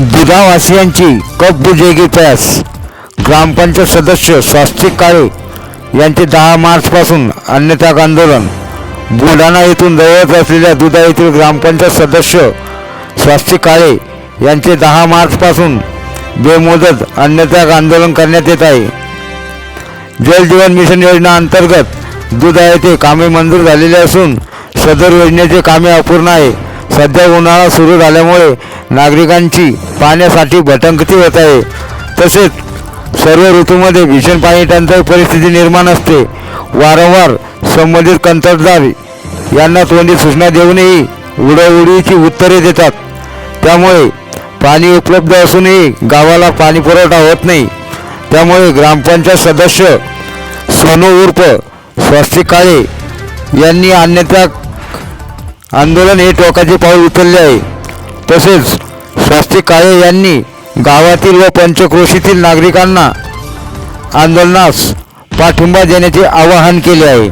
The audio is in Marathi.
दुधावासियांची कप बुजेगी प्यास ग्रामपंचायत सदस्य स्वास्तिक काळे यांचे दहा मार्चपासून अन्नत्याग आंदोलन. बुलढाणा येथून जवळच असलेल्या दुधा येथील ग्रामपंचायत सदस्य स्वास्तिक काळे यांचे दहा मार्चपासून बेमुदत अन्नत्याग आंदोलन करण्यात येत आहे. जल जीवन मिशन योजना अंतर्गत दुधा येथे कामे मंजूर झालेली असून सदर योजनेचे कामे अपूर्ण आहे. सध्या उन्हाळा सुरू झाल्यामुळे नागरिकांची पाण्यासाठी भटंकती होत आहे. तसेच सर्व ऋतूमध्ये भीषण पाणी टंचाई परिस्थिती निर्माण असते. वारंवार संबंधित कंत्राटदार यांना तोंडी सूचना देऊनही उडवडीची उत्तरे देतात. त्यामुळे पाणी उपलब्ध असूनही गावाला पाणी पुरवठा होत नाही. त्यामुळे ग्रामपंचायत सदस्य सोनू उर्फ स्वस्तिक काळे यांनी अन्यथा आंदोलन हे टोकाचे पाऊल उचलले आहे. तसेच स्वास्तिक काळे यांनी गावातील व पंचक्रोशीतील नागरिकांना आंदोलनास पाठिंबा देण्याचे आवाहन केले आहे.